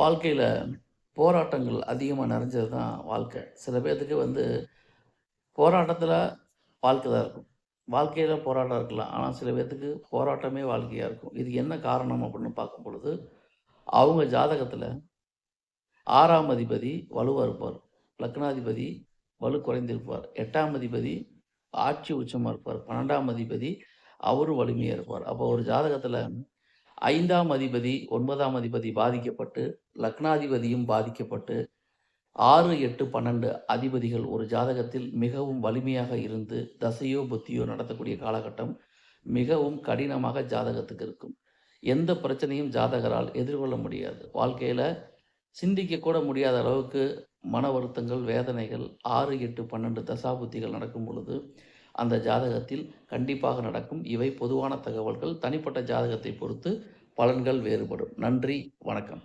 வாழ்க்கையில் போராட்டங்கள் அதிகமாக நிறைஞ்சது தான் வாழ்க்கை. சில பேர்த்துக்கு வந்து போராட்டத்தில் வாழ்க்கை தான் இருக்கும். வாழ்க்கையில் போராட்டம் இருக்கலாம். ஆனால் சில பேர்த்துக்கு போராட்டமே வாழ்க்கையாக இருக்கும். இது என்ன காரணம் அப்படின்னு பார்க்கும் பொழுது, அவங்க ஜாதகத்தில் ஆறாம் அதிபதி வலுவாக இருப்பார். லக்னாதிபதி வலு குறைந்திருப்பார். எட்டாம் அதிபதி ஆட்சி உச்சமாக இருப்பார். 12ஆம் அதிபதி அவரும் வலிமையாக இருப்பார். அப்போ ஒரு ஜாதகத்தில் ஐந்தாம் அதிபதி, ஒன்பதாம் அதிபதி பாதிக்கப்பட்டு, லக்னாதிபதியும் பாதிக்கப்பட்டு 6, 8, 12 அதிபதிகள் ஒரு ஜாதகத்தில் மிகவும் வலிமையாக இருந்து, தசையோ, புத்தியோ நடத்தக்கூடிய காலகட்டம் மிகவும் கடினமாக ஜாதகத்துக்கு இருக்கும். எந்த பிரச்சனையும் ஜாதகரால் எதிர்கொள்ள முடியாது. வாழ்க்கையில் சிந்திக்க கூட முடியாத அளவுக்கு மன வருத்தங்கள், வேதனைகள் 6, 8, 12 தசாபுத்திகள் நடக்கும் பொழுது, அந்த ஜாதகத்தில் கண்டிப்பாக நடக்கும். இவை பொதுவான தகவல்கள். தனிப்பட்ட ஜாதகத்தை பொறுத்து பலன்கள் வேறுபடும். நன்றி, வணக்கம்.